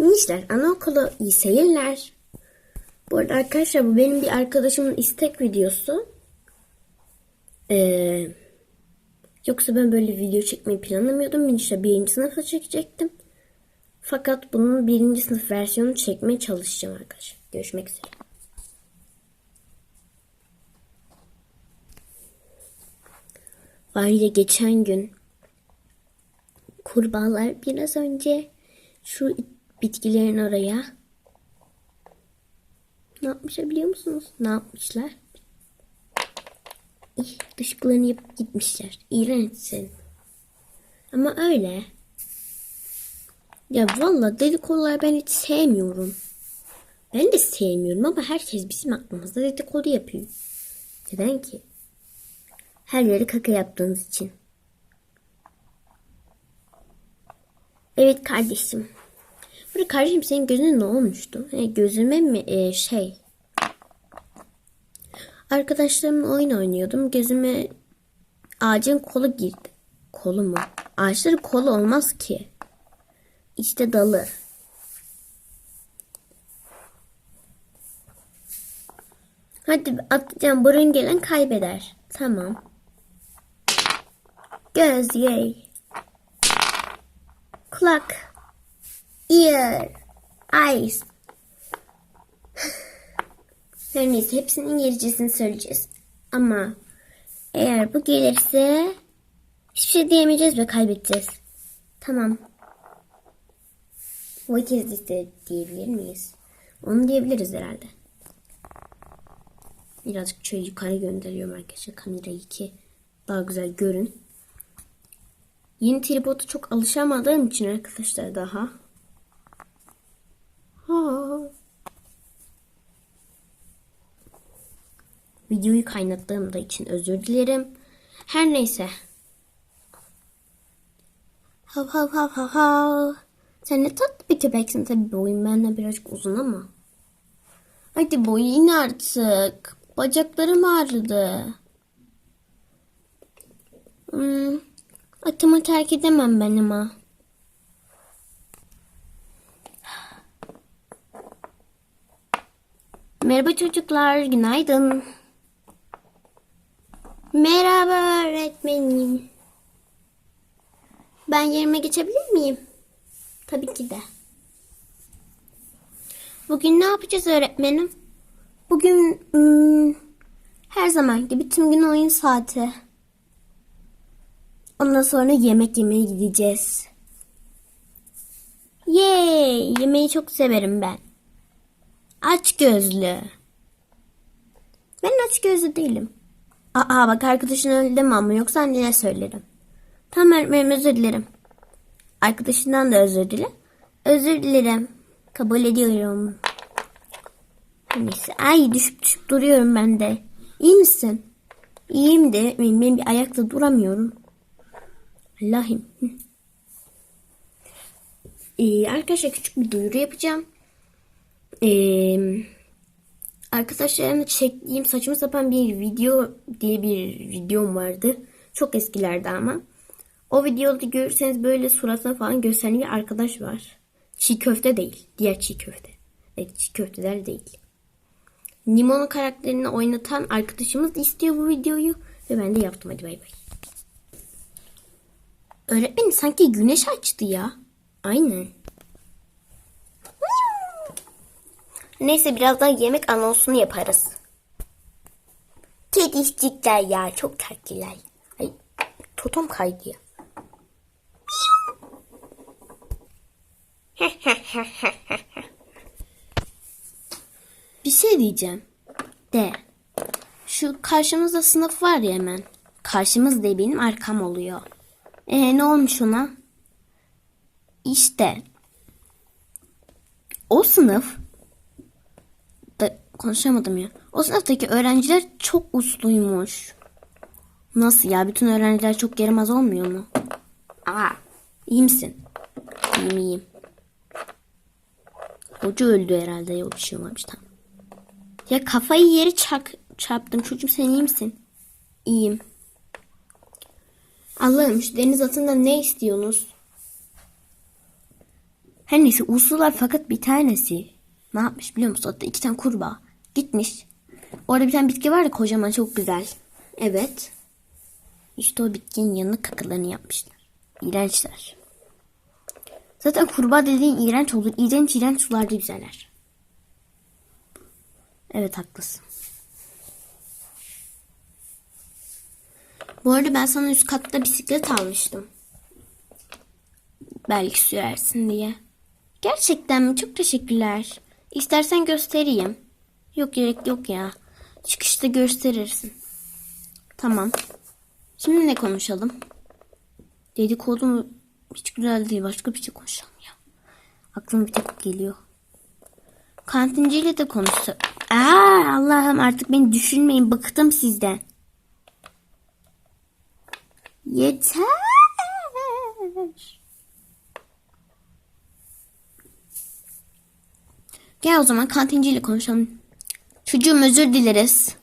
Gençler anaokulu iyi seyirler. Bu arada arkadaşlar bu benim bir arkadaşımın istek videosu. Ee, yoksa ben böyle video çekmeyi planlamıyordum. Ben işte birinci sınıfta çekecektim. Fakat bunun birinci sınıf versiyonunu çekmeye çalışacağım arkadaşlar. Görüşmek üzere. Var ya geçen gün kurbağalar biraz önce şu bitkilerin oraya ne yapmışlar biliyor musunuz? Ne yapmışlar? İh, dışkılarını yapıp gitmişler. İğrençsin. Ama öyle. Ya valla dedikodular ben hiç sevmiyorum. Ben de sevmiyorum ama herkes bizim aklımızda dedikodu yapıyor. Neden ki? Her yere kaka yaptığınız için. Evet kardeşim. Kardeşim senin gözüne ne olmuştu? He, gözüme mi e, şey? Arkadaşlarımla oyun oynuyordum. Gözüme ağacın kolu girdi. Kolu mu? Ağaçların kolu olmaz ki. İşte dalı. Hadi atlayacağım. Burun gelen kaybeder. Tamam. Göz, yay. Kulak. Ear. Eyes. Her neyse hepsinin İngilizcesini söyleyeceğiz. Ama eğer bu gelirse hiçbir şey diyemeyeceğiz ve kaybedeceğiz. Tamam. What is this diyebilir miyiz? Onu diyebiliriz herhalde. Birazcık şöyle yukarı gönderiyorum arkadaşlar kamerayı ki daha güzel görün. Yeni tripoda çok alışamadığım için arkadaşlar daha. Videoyu kaynattığım da için özür dilerim. Her neyse. Hav hav hav hav hav. Sen ne tatlı bir köpeksin tabii boyun benden birazcık uzun ama. Hadi boyu in artık. Bacaklarım ağrıdı. Hmm, atımı terk edemem ben ama. Merhaba çocuklar, günaydın. Merhaba öğretmenim. Ben yerime geçebilir miyim? Tabii ki de. Bugün ne yapacağız öğretmenim? Bugün hmm, her zaman gibi tüm gün oyun saati. Ondan sonra yemek yemeye gideceğiz. Yay! Yemeği çok severim ben. Aç gözlü. Ben aç gözlü değilim. Aa bak arkadaşın öyle deme ama yoksa annene söylerim. Tamam öğretmenim özür dilerim. Arkadaşından da özür dile. Özür dilerim. Kabul ediyorum. Neyse. Ay düşüp düşüp duruyorum ben de. İyi misin? İyiyim de ben bir ayakta duramıyorum. Allah'ım. Hı. Ee, arkadaşlar küçük bir duyuru yapacağım. Ee, arkadaşlarımla çektiğim saçma sapan bir video diye bir videom vardı. Çok eskilerde ama. O videoda görürseniz böyle suratına falan gösteren bir arkadaş var. Çiğ köfte değil. Diğer çiğ köfte. Evet çiğ köfteler değil. Nimon karakterini oynatan arkadaşımız istiyor bu videoyu. Ve ben de yaptım. Hadi bay bay. Öğretmenim sanki güneş açtı ya. Aynen. Neyse birazdan yemek anonsunu yaparız. Kedişcikler ya çok tatlılar. Ay totom kaydı ya. Bir şey diyeceğim. De. Şu karşımızda sınıf var ya hemen. Karşımız de benim arkam oluyor. E ne olmuş ona? İşte. O sınıf konuşamadım ya. O sınıftaki öğrenciler çok usluymuş. Nasıl ya? Bütün öğrenciler çok yaramaz olmuyor mu? Aa, iyi misin? İyiyim iyiyim. Hoca öldü herhalde. Yok bir şey olmamış tamam. Ya kafayı yeri çak, çarptım. Çocuğum sen iyi misin? İyiyim. Allah'ım şu deniz atından ne istiyorsunuz? Her neyse uslular fakat bir tanesi ne yapmış biliyor musun? Hatta iki tane kurbağa gitmiş. Orada bir tane bitki var ya kocaman çok güzel. Evet. İşte o bitkinin yanına kakalarını yapmışlar. İğrençler. Zaten kurbağa dediğin iğrenç olur. İğrenç iğrenç sularda güzeller. Evet haklısın. Bu arada ben sana üst katta bisiklet almıştım. Belki sürersin diye. Gerçekten mi? Çok teşekkürler. İstersen göstereyim. Yok gerek yok ya. Çıkışta gösterirsin. Tamam. Şimdi ne konuşalım? Dedikodu mu? Hiç güzel değil. Başka bir şey konuşalım ya. Aklıma bir tek geliyor. Kantinciyle de konuşsa. Aa, Allah'ım artık beni düşünmeyin. Bıktım sizden. Yeter. Gel o zaman kantinciyle konuşalım. Çocuğum özür dileriz.